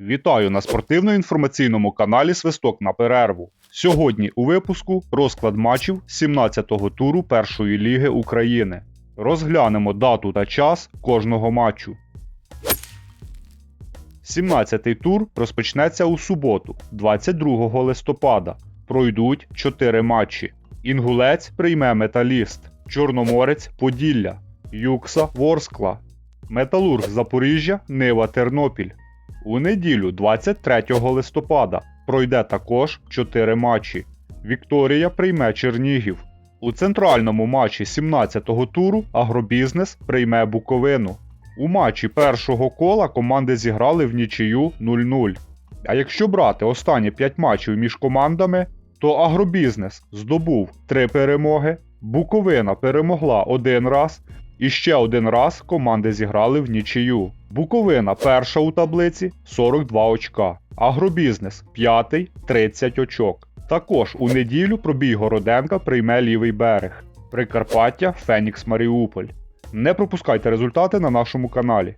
Вітаю на спортивно-інформаційному каналі Свисток на перерву. Сьогодні у випуску розклад матчів 17-го туру Першої ліги України. Розглянемо дату та час кожного матчу. 17-й тур розпочнеться у суботу, 22 листопада. Пройдуть 4 матчі. Інгулець прийме Металіст, Чорноморець Поділля, Юкса Ворскла, Металург Запоріжжя, Нива Тернопіль. У неділю 23 листопада пройде також 4 матчі. Вікторія прийме Чернігів. У центральному матчі 17-го туру Агробізнес прийме Буковину. У матчі першого кола команди зіграли в нічию 0-0. А якщо брати останні 5 матчів між командами, то Агробізнес здобув 3 перемоги, Буковина перемогла один раз, і ще один раз команди зіграли в нічию. Буковина перша у таблиці 42 очка. Агробізнес п'ятий 30 очок. Також у неділю пробій Городенка прийме лівий берег. Прикарпаття Фенікс Маріуполь. Не пропускайте результати на нашому каналі.